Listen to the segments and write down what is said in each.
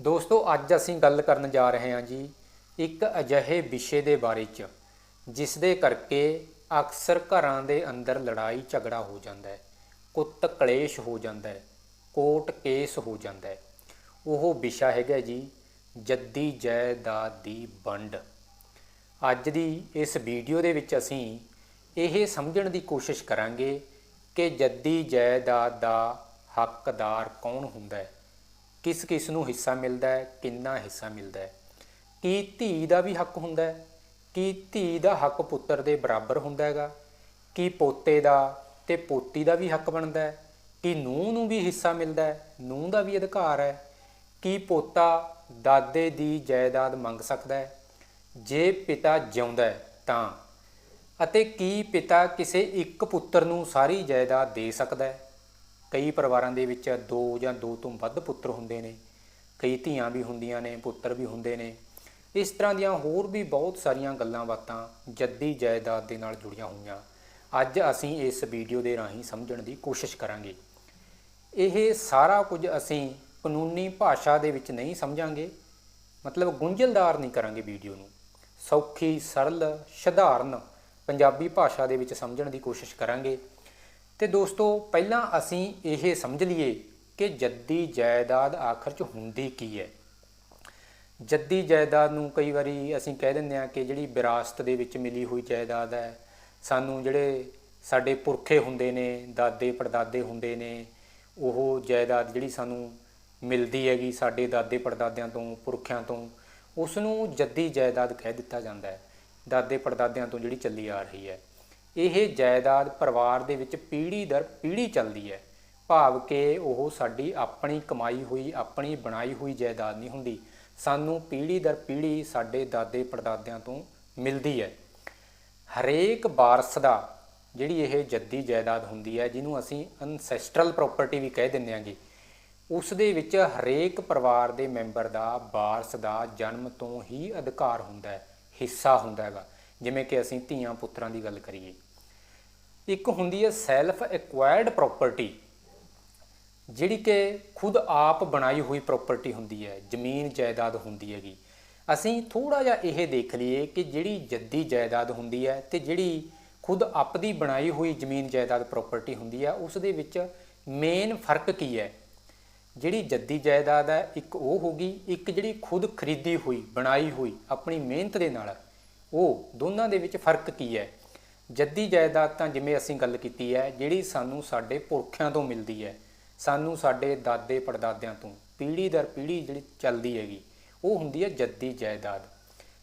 ਦੋਸਤੋ, ਅੱਜ ਅਸੀਂ ਗੱਲ ਕਰਨ ਜਾ ਰਹੇ ਹਾਂ ਜੀ ਇੱਕ ਅਜਿਹੇ ਵਿਸ਼ੇ ਦੇ ਬਾਰੇ 'ਚ, ਜਿਸ ਦੇ ਕਰਕੇ ਅਕਸਰ ਘਰਾਂ ਦੇ ਅੰਦਰ ਲੜਾਈ ਝਗੜਾ ਹੋ ਜਾਂਦਾ ਹੈ, ਕੁੱਤ ਕਲੇਸ਼ ਹੋ ਜਾਂਦਾ ਹੈ, ਕੋਰਟ ਕੇਸ ਹੋ ਜਾਂਦਾ ਹੈ। ਉਹ ਵਿਸ਼ਾ ਹੈਗਾ ਜੀ ਜੱਦੀ ਜਾਇਦਾਦ ਦੀ ਵੰਡ। ਅੱਜ ਦੀ ਇਸ ਵੀਡੀਓ ਦੇ ਵਿੱਚ ਅਸੀਂ ਇਹ ਸਮਝਣ ਦੀ ਕੋਸ਼ਿਸ਼ ਕਰਾਂਗੇ ਕਿ ਜੱਦੀ ਜਾਇਦਾਦ ਦਾ ਹੱਕਦਾਰ ਕੌਣ ਹੁੰਦਾ ਹੈ। ਕਿਸ ਕਿਸ ਨੂੰ ਹਿੱਸਾ ਮਿਲਦਾ ਹੈ, ਕਿੰਨਾ ਹਿੱਸਾ ਮਿਲਦਾ ਹੈ। ਕੀ ਧੀ ਦਾ ਵੀ ਹੱਕ ਹੁੰਦਾ ਹੈ? ਕੀ ਧੀ ਦਾ ਹੱਕ ਪੁੱਤਰ ਦੇ ਬਰਾਬਰ ਹੁੰਦਾ ਹੈਗਾ? ਕੀ ਪੋਤੇ ਦਾ ਤੇ ਪੋਤੀ ਦਾ ਵੀ ਹੱਕ ਬਣਦਾ ਹੈ? ਕੀ ਨੂੰਹ ਨੂੰ ਵੀ ਹਿੱਸਾ ਮਿਲਦਾ ਹੈ? ਨੂੰਹ ਦਾ ਵੀ ਅਧਿਕਾਰ ਹੈ। ਕੀ ਪੋਤਾ ਦਾਦੇ ਦੀ ਜਾਇਦਾਦ ਮੰਗ ਸਕਦਾ ਹੈ? ਜੇ ਪਿਤਾ ਜਿਉਂਦਾ ਹੈ ਤਾਂ। ਅਤੇ ਕੀ ਪਿਤਾ ਕਿਸੇ ਇੱਕ ਪੁੱਤਰ ਨੂੰ ਸਾਰੀ ਜਾਇਦਾਦ ਦੇ ਸਕਦਾ ਹੈ? ਕਈ ਪਰਿਵਾਰਾਂ ਦੇ ਵਿੱਚ ਦੋ ਜਾਂ ਦੋ ਤੋਂ ਵੱਧ ਪੁੱਤਰ ਹੁੰਦੇ ਨੇ, ਕਈ ਧੀਆਂ ਵੀ ਹੁੰਦੀਆਂ ਨੇ, ਪੁੱਤਰ ਵੀ ਹੁੰਦੇ ਨੇ। ਇਸ ਤਰ੍ਹਾਂ ਦੀਆਂ ਹੋਰ ਵੀ ਬਹੁਤ ਸਾਰੀਆਂ ਗੱਲਾਂ ਬਾਤਾਂ ਜੱਦੀ ਜਾਇਦਾਦ ਦੇ ਨਾਲ ਜੁੜੀਆਂ ਹੋਈਆਂ। ਅੱਜ ਅਸੀਂ ਇਸ ਵੀਡੀਓ ਦੇ ਰਾਹੀਂ ਸਮਝਣ ਦੀ ਕੋਸ਼ਿਸ਼ ਕਰਾਂਗੇ। ਇਹ ਸਾਰਾ ਕੁਝ ਅਸੀਂ ਕਾਨੂੰਨੀ ਭਾਸ਼ਾ ਦੇ ਵਿੱਚ ਨਹੀਂ ਸਮਝਾਂਗੇ। ਮਤਲਬ ਗੁੰਝਲਦਾਰ ਨਹੀਂ ਕਰਾਂਗੇ ਵੀਡੀਓ ਨੂੰ। ਸੌਖੀ, ਸਰਲ, ਸਧਾਰਨ ਪੰਜਾਬੀ ਭਾਸ਼ਾ ਦੇ ਵਿੱਚ ਸਮਝਣ ਦੀ ਕੋਸ਼ਿਸ਼ ਕਰਾਂਗੇ। ਤੇ ਦੋਸਤੋ, ਪਹਿਲਾਂ ਅਸੀਂ ਇਹ ਸਮਝ ਲਈਏ ਕਿ ਜੱਦੀ ਜਾਇਦਾਦ ਆਖਰ 'ਚ ਹੁੰਦੀ ਕੀ ਹੈ। ਜੱਦੀ ਜਾਇਦਾਦ ਨੂੰ ਕਈ ਵਾਰੀ ਅਸੀਂ ਕਹਿ ਦਿੰਦੇ ਹਾਂ ਕਿ ਜਿਹੜੀ ਵਿਰਾਸਤ ਦੇ ਵਿੱਚ ਮਿਲੀ ਹੋਈ ਜਾਇਦਾਦ ਹੈ, ਸਾਨੂੰ ਜਿਹੜੇ ਸਾਡੇ ਪੁਰਖੇ ਹੁੰਦੇ ਨੇ, ਦਾਦੇ ਪੜਦਾਦੇ ਹੁੰਦੇ ਨੇ, ਉਹ ਜਾਇਦਾਦ ਜਿਹੜੀ ਸਾਨੂੰ ਮਿਲਦੀ ਹੈਗੀ ਸਾਡੇ ਦਾਦੇ ਪੜਦਾਦਿਆਂ ਤੋਂ, ਪੁਰਖਿਆਂ ਤੋਂ ਉਸ ਨੂੰ ਜੱਦੀ ਜਾਇਦਾਦ ਕਹਿ ਦਿੱਤਾ ਜਾਂਦਾ ਹੈ। ਦਾਦੇ ਪੜਦਾਦਿਆਂ ਤੋਂ ਜਿਹੜੀ ਚੱਲੀ ਆ ਰਹੀ ਹੈ। ਇਹ ਜਾਇਦਾਦ ਪਰਿਵਾਰ ਦੇ ਵਿੱਚ ਪੀੜ੍ਹੀ ਦਰ ਪੀੜ੍ਹੀ ਚੱਲਦੀ ਹੈ। ਭਾਵ ਕਿ ਉਹ ਸਾਡੀ ਆਪਣੀ ਕਮਾਈ ਹੋਈ, ਆਪਣੀ ਬਣਾਈ ਹੋਈ ਜਾਇਦਾਦ ਨਹੀਂ ਹੁੰਦੀ। ਸਾਨੂੰ ਪੀੜ੍ਹੀ ਦਰ ਪੀੜ੍ਹੀ ਸਾਡੇ ਦਾਦੇ ਪੜਦਾਦਿਆਂ ਤੋਂ ਮਿਲਦੀ ਹੈ। ਹਰੇਕ ਵਾਰਸ ਦਾ ਜਿਹੜੀ ਇਹ ਜੱਦੀ ਜਾਇਦਾਦ ਹੁੰਦੀ ਹੈ, ਜਿਹਨੂੰ ਅਸੀਂ ਅਨਸੈਸਟਰਲ ਪ੍ਰਾਪਰਟੀ ਵੀ ਕਹਿ ਦਿੰਦੇ ਹਾਂ ਉਸ ਦੇ ਵਿੱਚ ਹਰੇਕ ਪਰਿਵਾਰ ਦੇ ਮੈਂਬਰ ਦਾ ਵਾਰਸ ਦਾ ਜਨਮ ਤੋਂ ਹੀ ਅਧਿਕਾਰ ਹੁੰਦਾ ਹੈ, ਹਿੱਸਾ ਹੁੰਦਾ ਹੈਗਾ। ਜਿਵੇਂ ਕਿ ਅਸੀਂ ਧੀਆਂ ਪੁੱਤਰਾਂ ਦੀ ਗੱਲ ਕਰੀਏ। ਇੱਕ ਹੁੰਦੀ ਹੈ ਸੈਲਫ ਐਕਵਾਇਰਡ ਪ੍ਰਾਪਰਟੀ ਜਿਹੜੀ ਕਿ ਖੁਦ ਆਪ ਬਣਾਈ ਹੋਈ ਪ੍ਰਾਪਰਟੀ ਹੁੰਦੀ ਹੈ, ਜ਼ਮੀਨ ਜਾਇਦਾਦ ਹੁੰਦੀ ਹੈਗੀ। ਅਸੀਂ ਥੋੜਾ ਜਿਹਾ ਇਹ ਦੇਖ ਲਈਏ ਕਿ ਜਿਹੜੀ ਜੱਦੀ ਜਾਇਦਾਦ ਹੁੰਦੀ ਹੈ ਤੇ ਜਿਹੜੀ ਖੁਦ ਆਪਦੀ ਬਣਾਈ ਹੋਈ ਜ਼ਮੀਨ ਜਾਇਦਾਦ ਪ੍ਰਾਪਰਟੀ ਹੁੰਦੀ ਹੈ, ਉਸ ਦੇ ਵਿੱਚ ਮੇਨ ਫ਼ਰਕ ਕੀ ਹੈ? ਜਿਹੜੀ ਜੱਦੀ ਜਾਇਦਾਦ ਹੈ, ਇੱਕ ਉਹ ਹੋਗੀ ਇੱਕ ਜਿਹੜੀ ਖੁਦ ਖਰੀਦੀ ਹੋਈ, ਬਣਾਈ ਹੋਈ, ਆਪਣੀ ਮਿਹਨਤ ਦੇ ਨਾਲ, ਉਹ ਦੋਨਾਂ ਦੇ ਵਿੱਚ ਫ਼ਰਕ ਕੀ ਹੈ? ਜੱਦੀ ਜਾਇਦਾਦ ਤਾਂ ਜਿਵੇਂ ਅਸੀਂ ਗੱਲ ਕੀਤੀ ਹੈ, ਜਿਹੜੀ ਸਾਨੂੰ ਸਾਡੇ ਪੁਰਖਿਆਂ ਤੋਂ ਮਿਲਦੀ ਹੈ, ਸਾਨੂੰ ਸਾਡੇ ਦਾਦੇ ਪੜਦਾਦਿਆਂ ਤੋਂ, ਪੀੜ੍ਹੀ ਦਰ ਪੀੜ੍ਹੀ ਜਿਹੜੀ ਚੱਲਦੀ ਹੈਗੀ, ਉਹ ਹੁੰਦੀ ਹੈ ਜੱਦੀ ਜਾਇਦਾਦ।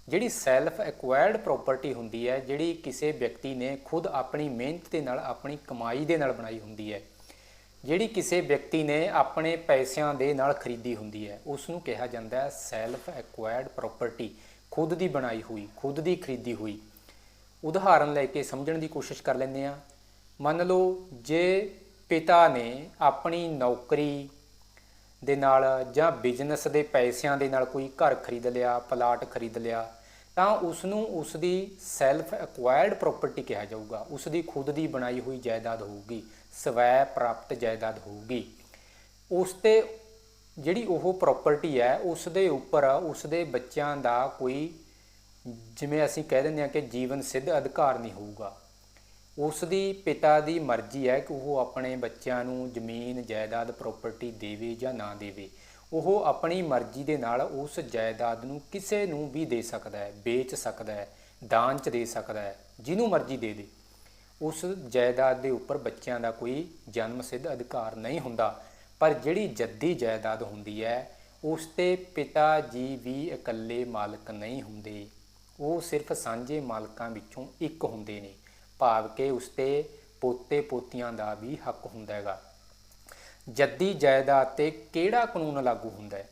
ਜਿਹੜੀ ਸੈਲਫ ਐਕਵਾਇਰਡ ਪ੍ਰਾਪਰਟੀ ਹੁੰਦੀ ਹੈ, ਜਿਹੜੀ ਕਿਸੇ ਵਿਅਕਤੀ ਨੇ ਖੁਦ ਆਪਣੀ ਮਿਹਨਤ ਦੇ ਨਾਲ ਆਪਣੀ ਕਮਾਈ ਦੇ ਨਾਲ ਬਣਾਈ ਹੁੰਦੀ ਹੈ, ਜਿਹੜੀ ਕਿਸੇ ਵਿਅਕਤੀ ਨੇ ਆਪਣੇ ਪੈਸਿਆਂ ਦੇ ਨਾਲ ਖਰੀਦੀ ਹੁੰਦੀ ਹੈ ਉਸ ਨੂੰ ਕਿਹਾ ਜਾਂਦਾ ਹੈ ਸੈਲਫ ਐਕਵਾਇਰਡ ਪ੍ਰਾਪਰਟੀ ਖੁਦ ਦੀ ਬਣਾਈ ਹੋਈ, ਖੁਦ ਦੀ ਖਰੀਦੀ ਹੋਈ। ਉਦਾਹਰਨ ਲੈ ਕੇ ਸਮਝਣ ਦੀ ਕੋਸ਼ਿਸ਼ ਕਰ ਲੈਂਦੇ ਆ ਮੰਨ ਲਓ ਜੇ ਪਿਤਾ ਨੇ ਆਪਣੀ ਨੌਕਰੀ ਦੇ ਨਾਲ ਜਾਂ ਬਿਜ਼ਨਸ ਦੇ ਪੈਸਿਆਂ ਦੇ ਨਾਲ ਕੋਈ ਘਰ ਖਰੀਦ ਲਿਆ, ਪਲਾਟ ਖਰੀਦ ਲਿਆ, ਤਾਂ ਉਸ ਨੂੰ ਉਸ ਦੀ ਸੈਲਫ ਐਕਵਾਇਰਡ ਪ੍ਰਾਪਰਟੀ ਕਿਹਾ ਜਾਊਗਾ। ਉਸ ਦੀ ਖੁਦ ਦੀ ਬਣਾਈ ਹੋਈ ਜਾਇਦਾਦ ਹੋਊਗੀ, ਸਵੈ ਪ੍ਰਾਪਤ ਜਾਇਦਾਦ ਹੋਊਗੀ। ਉਸ ਤੇ ਜਿਹੜੀ ਉਹ ਪ੍ਰਾਪਰਟੀ ਹੈ, ਉਸ ਦੇ ਉੱਪਰ, ਉਸ ਦੇ ਬੱਚਿਆਂ ਦਾ ਕੋਈ ਜਿਵੇਂ ਅਸੀਂ ਕਹਿ ਦਿੰਦੇ ਹਾਂ ਕਿ ਜੀਵਨ ਸਿੱਧ ਅਧਿਕਾਰ ਨਹੀਂ ਹੋਊਗਾ। ਉਸ ਦੀ ਪਿਤਾ ਦੀ ਮਰਜ਼ੀ ਹੈ ਕਿ ਉਹ ਆਪਣੇ ਬੱਚਿਆਂ ਨੂੰ ਜ਼ਮੀਨ, ਜਾਇਦਾਦ ਪ੍ਰਾਪਰਟੀ ਦੇਵੇ ਜਾਂ ਨਾ ਦੇਵੇ। ਉਹ ਆਪਣੀ ਮਰਜ਼ੀ ਦੇ ਨਾਲ ਉਸ ਜਾਇਦਾਦ ਨੂੰ ਕਿਸੇ ਨੂੰ ਵੀ ਦੇ ਸਕਦਾ ਹੈ, ਵੇਚ ਸਕਦਾ ਹੈ, ਦਾਨ ਚ ਦੇ ਸਕਦਾ ਹੈ, ਜਿਹਨੂੰ ਮਰਜ਼ੀ ਦੇ ਦੇ। ਉਸ ਜਾਇਦਾਦ ਦੇ ਉੱਪਰ ਬੱਚਿਆਂ ਦਾ ਕੋਈ ਜਨਮ ਸਿੱਧ ਅਧਿਕਾਰ ਨਹੀਂ ਹੁੰਦਾ, ਪਰ ਜਿਹੜੀ ਜੱਦੀ ਜਾਇਦਾਦ ਹੁੰਦੀ ਹੈ, ਉਸ ਤੇ ਪਿਤਾ ਜੀ ਵੀ ਇਕੱਲੇ ਮਾਲਕ ਨਹੀਂ ਹੁੰਦੇ। ਉਹ ਸਿਰਫ ਸਾਂਝੇ ਮਾਲਕਾਂ ਵਿੱਚੋਂ ਇੱਕ ਹੁੰਦੇ ਨੇ, ਭਾਵ ਕਿ ਉਸ ਤੇ ਪੋਤੇ ਪੋਤੀਆਂ ਦਾ ਵੀ ਹੱਕ ਹੁੰਦਾ ਹੈਗਾ। ਜੱਦੀ ਜਾਇਦਾਦ ਤੇ ਕਿਹੜਾ ਕਾਨੂੰਨ ਲਾਗੂ ਹੁੰਦਾ ਹੈ?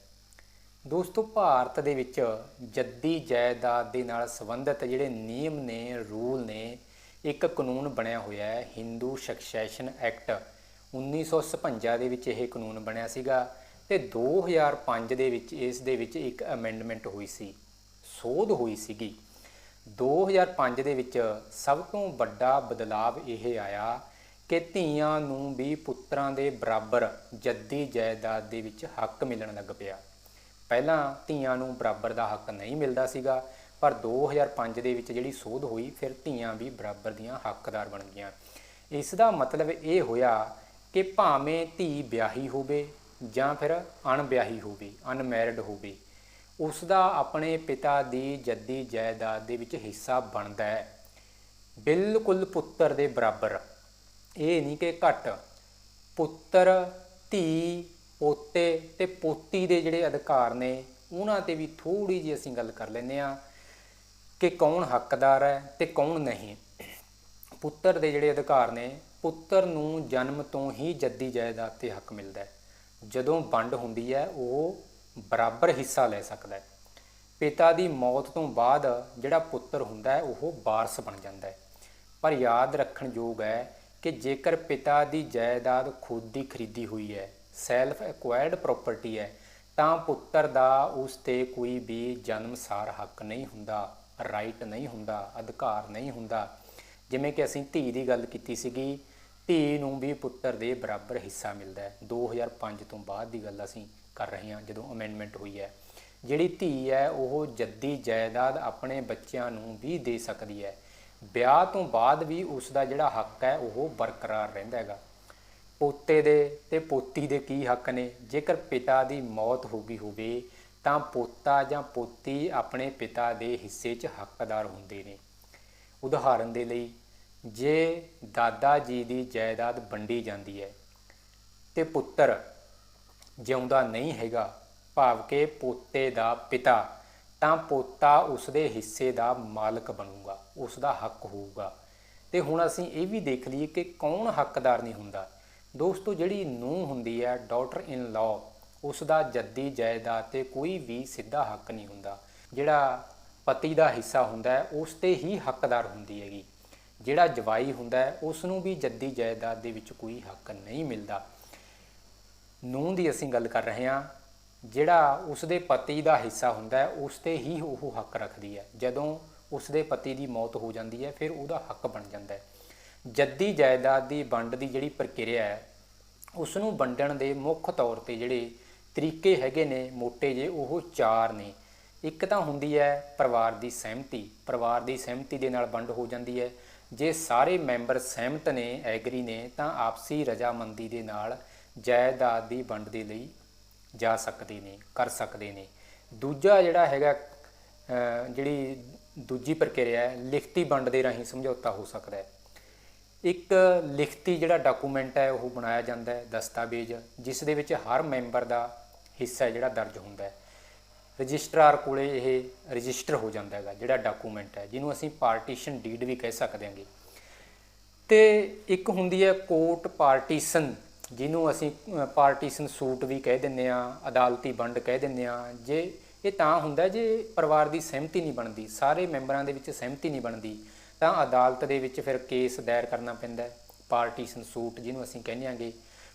ਦੋਸਤੋ, ਭਾਰਤ ਦੇ ਵਿੱਚ ਜੱਦੀ ਜਾਇਦਾਦ ਦੇ ਨਾਲ ਸੰਬੰਧਿਤ ਜਿਹੜੇ ਨਿਯਮ ਨੇ, ਰੂਲ ਨੇ, ਇੱਕ ਕਾਨੂੰਨ ਬਣਿਆ ਹੋਇਆ ਹੈ ਹਿੰਦੂ ਸਕਸੈਸ਼ਨ ਐਕਟ 1956 ਦੇ ਵਿੱਚ ਇਹ ਕਾਨੂੰਨ ਬਣਿਆ ਸੀਗਾ ਤੇ 2005 ਦੇ ਵਿੱਚ ਇਸ ਦੇ ਵਿੱਚ ਇੱਕ ਅਮੈਂਡਮੈਂਟ ਹੋਈ ਸੀ। ਸੋਧ ਹੋਈ ਸੀਗੀ। 2005 ਦੇ ਵਿੱਚ ਸਭ ਤੋਂ ਵੱਡਾ ਬਦਲਾਵ ਇਹ ਆਇਆ ਕਿ ਧੀਆਂ ਨੂੰ ਵੀ ਪੁੱਤਰਾਂ ਦੇ ਬਰਾਬਰ ਜੱਦੀ ਜਾਇਦਾਦ ਦੇ ਵਿੱਚ ਹੱਕ ਮਿਲਣ ਲੱਗ ਪਿਆ। ਪਹਿਲਾਂ ਧੀਆਂ ਨੂੰ ਬਰਾਬਰ ਦਾ ਹੱਕ ਨਹੀਂ ਮਿਲਦਾ ਸੀਗਾ, ਪਰ 2005 ਦੇ ਵਿੱਚ ਜਿਹੜੀ ਸੋਧ ਹੋਈ, ਫਿਰ ਧੀਆਂ ਵੀ ਬਰਾਬਰ ਦੀਆਂ ਹੱਕਦਾਰ ਬਣ ਗਈਆਂ। ਇਸ ਦਾ ਮਤਲਬ ਇਹ ਹੋਇਆ ਕਿ ਭਾਵੇਂ ਧੀ ਵਿਆਹੀ ਹੋਵੇ ਜਾਂ ਫਿਰ ਅਣਵਿਆਹੀ ਹੋਵੇ, ਅਨਮੈਰਿਡ ਹੋਵੇ ਉਸ ਦਾ ਆਪਣੇ ਪਿਤਾ ਦੀ ਜੱਦੀ ਜਾਇਦਾਦ ਦੇ ਵਿੱਚ ਹਿੱਸਾ ਬਣਦਾ ਹੈ। ਬਿਲਕੁਲ ਪੁੱਤਰ ਦੇ ਬਰਾਬਰ। ਇਹ ਨਹੀਂ ਕਿ ਘੱਟ। ਪੁੱਤਰ, ਧੀ, ਪੋਤੇ ਤੇ ਪੋਤੀ ਦੇ ਜਿਹੜੇ ਅਧਿਕਾਰ ਨੇ, ਉਹਨਾਂ ਤੇ ਵੀ ਥੋੜੀ ਜਿਹੀ ਅਸੀਂ ਗੱਲ ਕਰ ਲੈਂਦੇ ਆ ਕਿ ਕੌਣ ਹੱਕਦਾਰ ਹੈ ਤੇ ਕੌਣ ਨਹੀਂ। ਪੁੱਤਰ ਦੇ ਜਿਹੜੇ ਅਧਿਕਾਰ ਨੇ, ਪੁੱਤਰ ਨੂੰ ਜਨਮ ਤੋਂ ਹੀ ਜੱਦੀ ਜਾਇਦਾਦ ਤੇ ਹੱਕ ਮਿਲਦਾ ਹੈ। ਜਦੋਂ ਵੰਡ ਹੁੰਦੀ ਹੈ, ਉਹ ਬਰਾਬਰ ਹਿੱਸਾ ਲੈ ਸਕਦਾ ਹੈ। ਪਿਤਾ ਦੀ ਮੌਤ ਤੋਂ ਬਾਅਦ ਜਿਹੜਾ ਪੁੱਤਰ ਹੁੰਦਾ ਹੈ, ਉਹ ਵਾਰਸ ਬਣ ਜਾਂਦਾ ਹੈ। ਪਰ ਯਾਦ ਰੱਖਣ ਯੋਗ ਹੈ ਕਿ ਜੇਕਰ ਪਿਤਾ ਦੀ ਜਾਇਦਾਦ ਖੁਦ ਦੀ ਖਰੀਦੀ ਹੋਈ ਹੈ ਸੈਲਫ ਐਕਵਾਇਰਡ ਪ੍ਰਾਪਰਟੀ ਹੈ, ਤਾਂ ਪੁੱਤਰ ਦਾ ਉਸ ਤੇ ਕੋਈ ਵੀ ਜਨਮਸਾਰ ਹੱਕ ਨਹੀਂ ਹੁੰਦਾ ਰਾਈਟ ਨਹੀਂ ਹੁੰਦਾ, ਅਧਿਕਾਰ ਨਹੀਂ ਹੁੰਦਾ। ਜਿਵੇਂ ਕਿ ਅਸੀਂ ਧੀ ਦੀ ਗੱਲ ਕੀਤੀ ਸੀਗੀ, ਧੀ ਨੂੰ ਵੀ ਪੁੱਤਰ ਦੇ ਬਰਾਬਰ ਹਿੱਸਾ ਮਿਲਦਾ ਹੈ। 2005 ਤੋਂ ਬਾਅਦ ਦੀ ਗੱਲ ਅਸੀਂ ਕਰ ਰਹੇ ਹਾਂ, ਜਦੋਂ ਅਮੈਂਡਮੈਂਟ ਹੋਈ ਹੈ। ਜਿਹੜੀ ਧੀ ਹੈ, ਉਹ ਜੱਦੀ ਜਾਇਦਾਦ ਆਪਣੇ ਬੱਚਿਆਂ ਨੂੰ ਵੀ ਦੇ ਸਕਦੀ ਹੈ। ਵਿਆਹ ਤੋਂ ਬਾਅਦ ਵੀ ਉਸ ਦਾ ਜਿਹੜਾ ਹੱਕ ਹੈ, ਉਹ ਬਰਕਰਾਰ ਰਹਿੰਦਾ ਹੈਗਾ। ਪੋਤੇ ਦੇ ਤੇ ਪੋਤੀ ਦੇ ਕੀ ਹੱਕ ਨੇ? ਜੇਕਰ ਪਿਤਾ ਦੀ ਮੌਤ ਹੋ ਗਈ ਹੋਵੇ, ਤਾਂ ਪੋਤਾ ਜਾਂ ਪੋਤੀ ਆਪਣੇ ਪਿਤਾ ਦੇ ਹਿੱਸੇ 'ਚ ਹੱਕਦਾਰ ਹੁੰਦੇ ਨੇ। ਉਦਾਹਰਨ ਦੇ ਲਈ, ਜੇ ਦਾਦਾ ਜੀ ਦੀ ਜਾਇਦਾਦ ਵੰਡੀ ਜਾਂਦੀ ਹੈ ਤੇ ਪੁੱਤਰ ਜਿਉਂਦਾ ਨਹੀਂ ਹੈਗਾ, ਭਾਵ ਕਿ ਪੋਤੇ ਦਾ ਪਿਤਾ, ਤਾਂ ਪੋਤਾ ਉਸ ਦੇ ਹਿੱਸੇ ਦਾ ਮਾਲਕ ਬਣੂਗਾ ਉਸ ਦਾ ਹੱਕ ਹੋਊਗਾ। ਤੇ ਹੁਣ ਅਸੀਂ ਇਹ ਵੀ ਦੇਖ ਲਈਏ ਕਿ ਕੌਣ ਹੱਕਦਾਰ ਨਹੀਂ ਹੁੰਦਾ। ਦੋਸਤੋ, ਜਿਹੜੀ ਨੂੰਹ ਹੁੰਦੀ ਹੈ ਡਾਟਰ ਇਨ ਲਾਅ ਉਸ ਦਾ ਜੱਦੀ ਜਾਇਦਾਦ ਤੇ ਕੋਈ ਵੀ ਸਿੱਧਾ ਹੱਕ ਨਹੀਂ ਹੁੰਦਾ। ਜਿਹੜਾ ਪਤੀ ਦਾ ਹਿੱਸਾ ਹੁੰਦਾ ਹੈ, ਉਸ ਤੇ ਹੀ ਹੱਕਦਾਰ ਹੁੰਦੀ ਹੈਗੀ। ਜਿਹੜਾ ਜਵਾਈ ਹੁੰਦਾ ਹੈ ਉਸ ਨੂੰ ਵੀ ਜੱਦੀ ਜਾਇਦਾਦ ਦੇ ਵਿੱਚ ਕੋਈ ਹੱਕ ਨਹੀਂ ਮਿਲਦਾ। ਨੂੰਹ ਦੀ ਅਸੀਂ ਗੱਲ ਕਰ ਰਹੇ ਹਾਂ, ਜਿਹੜਾ ਉਸ ਦੇ ਪਤੀ ਦਾ ਹਿੱਸਾ ਹੁੰਦਾ ਹੈ ਉਸ ਤੇ ਹੀ ਉਹ ਹੱਕ ਰੱਖਦੀ ਹੈ। ਜਦੋਂ ਉਸ ਦੇ ਪਤੀ ਦੀ ਮੌਤ ਹੋ ਜਾਂਦੀ ਹੈ, ਫਿਰ ਉਹਦਾ ਹੱਕ ਬਣ ਜਾਂਦਾ ਹੈ। ਜੱਦੀ ਜਾਇਦਾਦ ਦੀ ਵੰਡ ਦੀ ਜਿਹੜੀ ਪ੍ਰਕਿਰਿਆ ਹੈ ਉਸ ਨੂੰ ਵੰਡਣ ਦੇ ਮੁੱਖ ਤੌਰ ਤੇ ਜਿਹੜੇ ਤਰੀਕੇ ਹੈਗੇ ਨੇ ਮੋٹے ਜੇ, ਉਹ ਚਾਰ ਨੇ। ਇੱਕ ਤਾਂ ਹੁੰਦੀ ਹੈ ਪਰਿਵਾਰ ਦੀ ਸਹਿਮਤੀ। ਪਰਿਵਾਰ ਦੀ ਸਹਿਮਤੀ ਦੇ ਨਾਲ ਵੰਡ ਹੋ ਜਾਂਦੀ ਹੈ। ਜੇ ਸਾਰੇ ਮੈਂਬਰ ਸਹਿਮਤ ਨੇ, ਐਗਰੀ ਨੇ, ਤਾਂ ਆਪਸੀ ਰਜਾਮੰਦੀ ਦੇ ਨਾਲ ਜਾਇਦਾਦ ਦੀ ਵੰਡ ਦੇ ਲਈ ਜਾ ਸਕਦੇ ਨੇ ਕਰ ਸਕਦੇ ਨੇ ਦੂਜਾ ਜਿਹੜਾ ਹੈਗਾ ਜਿਹੜੀ ਦੂਜੀ ਪ੍ਰਕਿਰਿਆ ਹੈ, ਲਿਖਤੀ ਵੰਡ ਦੇ ਰਾਹੀਂ ਸਮਝੌਤਾ ਹੋ ਸਕਦਾ ਹੈ। ਇੱਕ ਲਿਖਤੀ ਜਿਹੜਾ ਡਾਕੂਮੈਂਟ ਹੈ, ਉਹ ਬਣਾਇਆ ਜਾਂਦਾ ਹੈ, ਦਸਤਾਵੇਜ਼, ਜਿਸ ਦੇ ਵਿੱਚ ਹਰ ਮੈਂਬਰ ਦਾ ਹਿੱਸਾ ਜਿਹੜਾ ਦਰਜ ਹੁੰਦਾ ਹੈ। ਰਜਿਸਟਰਾਰ ਕੋਲੇ ਇਹ ਰਜਿਸਟਰ ਹੋ ਜਾਂਦਾ ਹੈਗਾ, ਜਿਹੜਾ ਡਾਕੂਮੈਂਟ ਹੈ, ਜਿਹਨੂੰ ਅਸੀਂ ਪਾਰਟੀਸ਼ਨ ਡੀਡ ਵੀ ਕਹਿ ਸਕਦੇ ਹਾਂਗੇ। ਤੇ ਇੱਕ ਹੁੰਦੀ ਹੈ ਕੋਰਟ ਪਾਰਟੀਸ਼ਨ। ਜਿਹਨੂੰ ਅਸੀਂ ਪਾਰਟੀਸ਼ਨ ਸੂਟ ਵੀ ਕਹਿ ਦਿੰਦੇ ਆ ਅਦਾਲਤੀ ਵੰਡ ਕਹਿ ਦਿੰਦੇ ਆ ਜੇ ਇਹ ਤਾਂ ਹੁੰਦਾ ਜੇ ਪਰਿਵਾਰ ਦੀ ਸਹਿਮਤੀ ਨਹੀਂ ਬਣਦੀ, ਸਾਰੇ ਮੈਂਬਰਾਂ ਦੇ ਵਿੱਚ ਸਹਿਮਤੀ ਨਹੀਂ ਬਣਦੀ, ਤਾਂ ਅਦਾਲਤ ਦੇ ਵਿੱਚ ਫਿਰ ਕੇਸ ਦਾਇਰ ਕਰਨਾ ਪੈਂਦਾ ਹੈ ਪਾਰਟੀਸ਼ਨ ਸੂਟ ਜਿਹਨੂੰ ਅਸੀਂ ਕਹਿੰਦੇ ਆਂਗੇ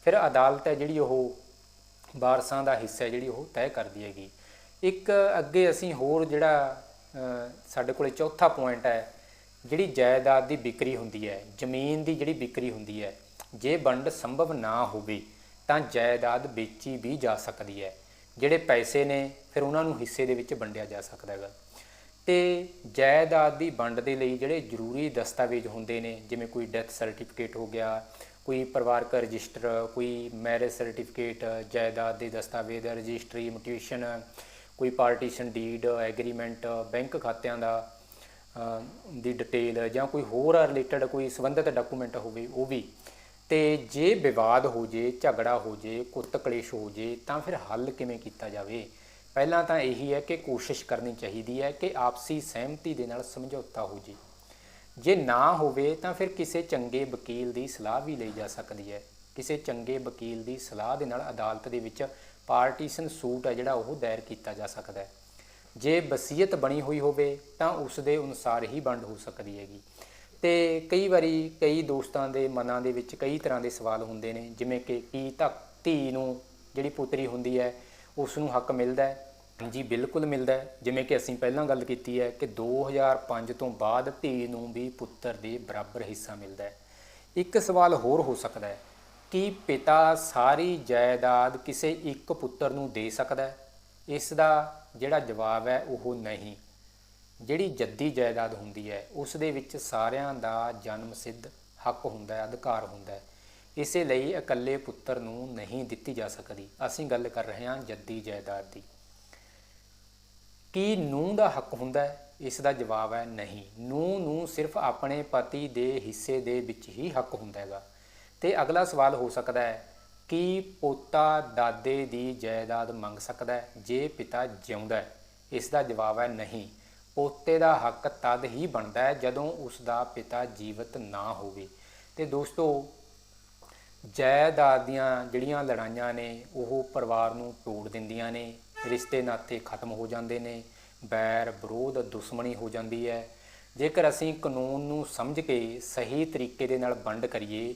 ਫਿਰ ਅਦਾਲਤ ਹੈ ਜਿਹੜੀ ਉਹ ਵਾਰਸਾਂ ਦਾ ਹਿੱਸਾ ਜਿਹੜੀ ਉਹ ਤੈਅ ਕਰਦੀ ਹੈਗੀ। ਇੱਕ ਅੱਗੇ ਅਸੀਂ ਹੋਰ ਜਿਹੜਾ ਸਾਡੇ ਕੋਲੇ ਚੌਥਾ ਪੁਆਇੰਟ ਹੈ, ਜਿਹੜੀ ਜਾਇਦਾਦ ਦੀ ਵਿਕਰੀ ਹੁੰਦੀ ਹੈ, ਜ਼ਮੀਨ ਦੀ ਜਿਹੜੀ ਵਿਕਰੀ ਹੁੰਦੀ ਹੈ ਜੇ ਵੰਡ ਸੰਭਵ ਨਾ ਹੋਵੇ, ਤਾਂ ਜਾਇਦਾਦ ਵੇਚੀ ਵੀ ਜਾ ਸਕਦੀ ਹੈ। ਜਿਹੜੇ ਪੈਸੇ ਨੇ, ਫਿਰ ਉਹਨਾਂ ਨੂੰ ਹਿੱਸੇ ਦੇ ਵਿੱਚ ਵੰਡਿਆ ਜਾ ਸਕਦਾ ਹੈਗਾ। ਤੇ ਜਾਇਦਾਦ ਦੀ ਵੰਡ ਦੇ ਲਈ ਜਿਹੜੇ ਜ਼ਰੂਰੀ ਦਸਤਾਵੇਜ਼ ਹੁੰਦੇ ਨੇ, ਜਿਵੇਂ ਕੋਈ ਡੈਥ ਸਰਟੀਫਿਕੇਟ ਹੋ ਗਿਆ, ਕੋਈ ਪਰਿਵਾਰਕ ਰਜਿਸਟਰ, ਕੋਈ ਮੈਰਿਜ ਸਰਟੀਫਿਕੇਟ, ਜਾਇਦਾਦ ਦੇ ਦਸਤਾਵੇਜ਼, ਰਜਿਸਟਰੀ, ਮਿਊਟੇਸ਼ਨ, ਕੋਈ ਪਾਰਟੀਸ਼ਨ ਡੀਡ, ਐਗਰੀਮੈਂਟ, ਬੈਂਕ ਖਾਤਿਆਂ ਦਾ ਦੀ ਡਿਟੇਲ ਜਾਂ ਕੋਈ ਹੋਰ ਰਿਲੇਟਡ ਕੋਈ ਸੰਬੰਧਿਤ ਡਾਕੂਮੈਂਟ ਹੋਵੇ, ਉਹ ਵੀ ਤੇ ਜੇ ਵਿਵਾਦ ਹੋ ਜੇ, ਝਗੜਾ ਹੋ ਜੇ, ਕੁੱਤ ਕਲੇਸ਼ ਹੋ ਜੇ, ਤਾਂ ਫਿਰ ਹੱਲ ਕਿਵੇਂ ਕੀਤਾ ਜਾਵੇ? ਪਹਿਲਾਂ ਤਾਂ ਇਹੀ ਹੈ ਕਿ ਕੋਸ਼ਿਸ਼ ਕਰਨੀ ਚਾਹੀਦੀ ਹੈ ਕਿ ਆਪਸੀ ਸਹਿਮਤੀ ਦੇ ਨਾਲ ਸਮਝੌਤਾ ਹੋ ਜੇ। ਜੇ ਨਾ ਹੋਵੇ ਤਾਂ ਫਿਰ ਕਿਸੇ ਚੰਗੇ ਵਕੀਲ ਦੀ ਸਲਾਹ ਵੀ ਲਈ ਜਾ ਸਕਦੀ ਹੈ। ਕਿਸੇ ਚੰਗੇ ਵਕੀਲ ਦੀ ਸਲਾਹ ਦੇ ਨਾਲ ਅਦਾਲਤ ਦੇ ਵਿੱਚ ਪਾਰਟੀਸ਼ਨ ਸੂਟ ਹੈ ਜਿਹੜਾ ਉਹ ਦਾਇਰ ਕੀਤਾ ਜਾ ਸਕਦਾ ਹੈ। ਜੇ ਵਸੀਅਤ ਬਣੀ ਹੋਈ ਹੋਵੇ ਤਾਂ ਉਸ ਦੇ ਅਨੁਸਾਰ ਹੀ ਵੰਡ ਹੋ ਸਕਦੀ ਹੈਗੀ। ਤੇ ਕਈ ਵਾਰੀ ਕਈ ਦੋਸਤਾਂ ਦੇ ਮਨਾਂ ਦੇ ਵਿੱਚ ਕਈ ਤਰ੍ਹਾਂ ਦੇ ਸਵਾਲ ਹੁੰਦੇ ਨੇ ਜਿਵੇਂ ਕਿ ਕੀ ਤੱਕ ਧੀ ਨੂੰ ਜਿਹੜੀ ਪੁੱਤਰੀ ਹੁੰਦੀ ਹੈ ਉਸ ਨੂੰ ਹੱਕ ਮਿਲਦਾ ਹੈ? ਜੀ ਬਿਲਕੁਲ ਮਿਲਦਾ ਹੈ। ਜਿਵੇਂ ਕਿ ਅਸੀਂ ਪਹਿਲਾਂ ਗੱਲ ਕੀਤੀ ਹੈ ਕਿ 2005 ਤੋਂ ਬਾਅਦ ਧੀ ਨੂੰ ਵੀ ਪੁੱਤਰ ਦੇ ਬਰਾਬਰ ਹਿੱਸਾ ਮਿਲਦਾ ਹੈ। ਇੱਕ ਸਵਾਲ ਹੋਰ ਹੋ ਸਕਦਾ ਹੈ ਕਿ ਪਿਤਾ ਸਾਰੀ ਜਾਇਦਾਦ ਕਿਸੇ ਇੱਕ ਪੁੱਤਰ ਨੂੰ ਦੇ ਸਕਦਾ ਹੈ? ਇਸ ਦਾ ਜਿਹੜਾ ਜਵਾਬ ਹੈ ਉਹ ਨਹੀਂ। ਜਿਹੜੀ ਜੱਦੀ ਜਾਇਦਾਦ ਹੁੰਦੀ ਹੈ, ਉਸ ਦੇ ਵਿੱਚ ਸਾਰਿਆਂ ਦਾ ਜਨਮ ਸਿੱਧ ਹੱਕ ਹੁੰਦਾ ਹੈ, ਅਧਿਕਾਰ ਹੁੰਦਾ ਹੈ। ਇਸੇ ਲਈ ਇਕੱਲੇ ਪੁੱਤਰ ਨੂੰ ਨਹੀਂ ਦਿੱਤੀ ਜਾ ਸਕਦੀ। ਅਸੀਂ ਗੱਲ ਕਰ ਰਹੇ ਹਾਂ ਜੱਦੀ ਜਾਇਦਾਦ ਦੀ। ਕੀ ਨੂੰਹ ਦਾ ਹੱਕ ਹੁੰਦਾ ਹੈ? ਇਸ ਦਾ ਜਵਾਬ ਹੈ ਨਹੀਂ। ਨੂੰਹ ਨੂੰ ਸਿਰਫ ਆਪਣੇ ਪਤੀ ਦੇ ਹਿੱਸੇ ਦੇ ਵਿੱਚ ਹੀ ਹੱਕ ਹੁੰਦਾ ਹੈਗਾ। ਤੇ ਅਗਲਾ ਸਵਾਲ ਹੋ ਸਕਦਾ ਹੈ, ਕਿ ਪੋਤਾ ਦਾਦੇ ਦੀ ਜਾਇਦਾਦ ਮੰਗ ਸਕਦਾ ਹੈ? ਜੇ ਪਿਤਾ ਜਿਉਂਦਾ ਹੈ, ਇਸ ਦਾ ਜਵਾਬ ਹੈ ਨਹੀਂ। ਪੋਤੇ ਦਾ ਹੱਕ ਤਦ ਹੀ ਬਣਦਾ ਹੈ ਜਦੋਂ ਉਸ ਦਾ ਪਿਤਾ ਜੀਵਤ ਨਾ ਹੋਵੇ। ਤੇ ਦੋਸਤੋ, ਜਾਇਦਾਦ ਦੀਆਂ ਜਿਹੜੀਆਂ ਲੜਾਈਆਂ ਨੇ, ਉਹ ਪਰਿਵਾਰ ਨੂੰ ਤੋੜ ਦਿੰਦੀਆਂ ਨੇ, ਰਿਸ਼ਤੇ ਨਾਤੇ ਖਤਮ ਹੋ ਜਾਂਦੇ ਨੇ, ਬੈਰ ਵਿਰੋਧ ਦੁਸ਼ਮਣੀ ਹੋ ਜਾਂਦੀ ਹੈ। ਜੇਕਰ ਅਸੀਂ ਕਾਨੂੰਨ ਨੂੰ ਸਮਝ ਕੇ ਸਹੀ ਤਰੀਕੇ ਦੇ ਨਾਲ ਵੰਡ ਕਰੀਏ,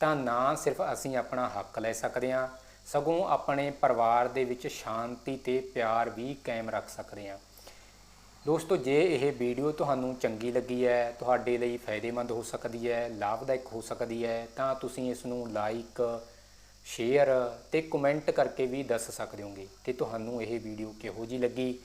ਤਾਂ ਨਾ ਸਿਰਫ ਅਸੀਂ ਆਪਣਾ ਹੱਕ ਲੈ ਸਕਦੇ ਹਾਂ, ਸਗੋਂ ਆਪਣੇ ਪਰਿਵਾਰ ਦੇ ਵਿੱਚ ਸ਼ਾਂਤੀ ਤੇ ਪਿਆਰ ਵੀ ਕਾਇਮ ਰੱਖ ਸਕਦੇ ਹਾਂ। ਦੋਸਤੋ, ਜੇ ਇਹ ਵੀਡੀਓ ਤੁਹਾਨੂੰ ਚੰਗੀ ਲੱਗੀ ਹੈ, ਤੁਹਾਡੇ ਲਈ ਫਾਇਦੇਮੰਦ ਹੋ ਸਕਦੀ ਹੈ, ਲਾਭਦਾਇਕ ਹੋ ਸਕਦੀ ਹੈ, ਤਾਂ ਤੁਸੀਂ ਇਸ ਨੂੰ ਲਾਈਕ ਸ਼ੇਅਰ ਤੇ ਕਮੈਂਟ ਕਰਕੇ ਵੀ ਦੱਸ ਸਕਦੇ ਹੋਗੇ ਕਿ ਤੁਹਾਨੂੰ ਇਹ ਵੀਡੀਓ ਕਿਹੋ ਜੀ ਲੱਗੀ।